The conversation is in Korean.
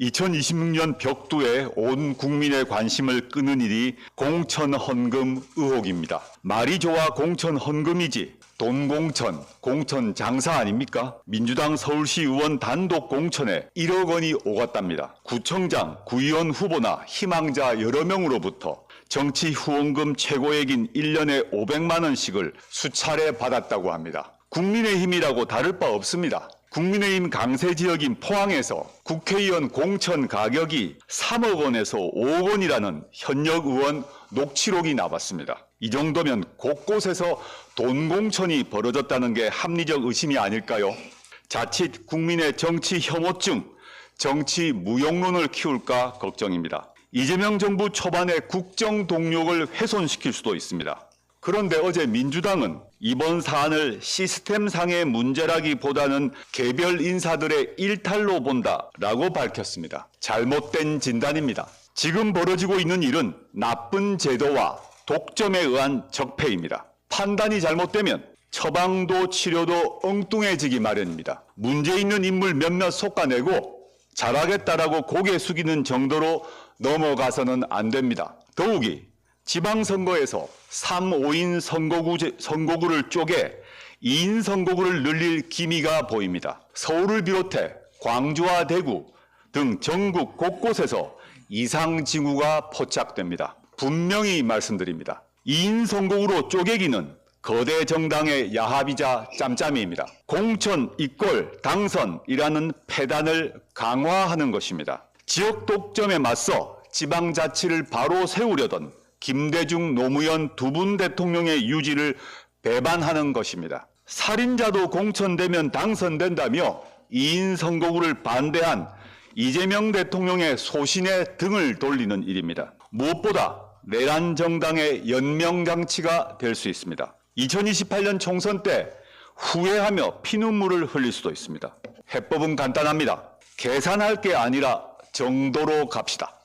2026년 벽두에 온 국민의 관심을 끄는 일이 공천 헌금 의혹입니다. 말이 좋아 공천 헌금이지 돈 공천, 공천 장사 아닙니까? 민주당 서울시 의원 단독 공천에 1억 원이 오갔답니다. 구청장, 구의원 후보나 희망자 여러 명으로부터 정치 후원금 최고액인 1년에 500만 원씩을 수차례 받았다고 합니다. 국민의힘이라고 다를 바 없습니다. 국민의힘 강세 지역인 포항에서 국회의원 공천 가격이 3억 원에서 5억 원이라는 현역 의원 녹취록이 나왔습니다. 이 정도면 곳곳에서 돈 공천이 벌어졌다는 게 합리적 의심이 아닐까요? 자칫 국민의 정치 혐오증, 정치 무용론을 키울까 걱정입니다. 이재명 정부 초반에 국정 동력을 훼손시킬 수도 있습니다. 그런데 어제 민주당은 이번 사안을 시스템상의 문제라기보다는 개별 인사들의 일탈로 본다라고 밝혔습니다. 잘못된 진단입니다. 지금 벌어지고 있는 일은 나쁜 제도와 독점에 의한 적폐입니다. 판단이 잘못되면 처방도 치료도 엉뚱해지기 마련입니다. 문제 있는 인물 몇몇 속아내고 잘하겠다라고 고개 숙이는 정도로 넘어가서는 안 됩니다. 더욱이 지방선거에서 3, 5인 선거구, 선거구를 쪼개 2인 선거구를 늘릴 기미가 보입니다. 서울을 비롯해 광주와 대구 등 전국 곳곳에서 이상징후가 포착됩니다. 분명히 말씀드립니다. 2인 선거구로 쪼개기는 거대 정당의 야합이자 짬짬이입니다. 공천, 이꼴, 당선이라는 패단을 강화하는 것입니다. 지역 독점에 맞서 지방자치를 바로 세우려던 김대중 노무현 두 분 대통령의 유지를 배반하는 것입니다. 살인자도 공천되면 당선된다며 2인 선거구를 반대한 이재명 대통령의 소신에 등을 돌리는 일입니다. 무엇보다 내란 정당의 연명장치가 될 수 있습니다. 2028년 총선 때 후회하며 피눈물을 흘릴 수도 있습니다. 해법은 간단합니다. 계산할 게 아니라 정도로 갑시다.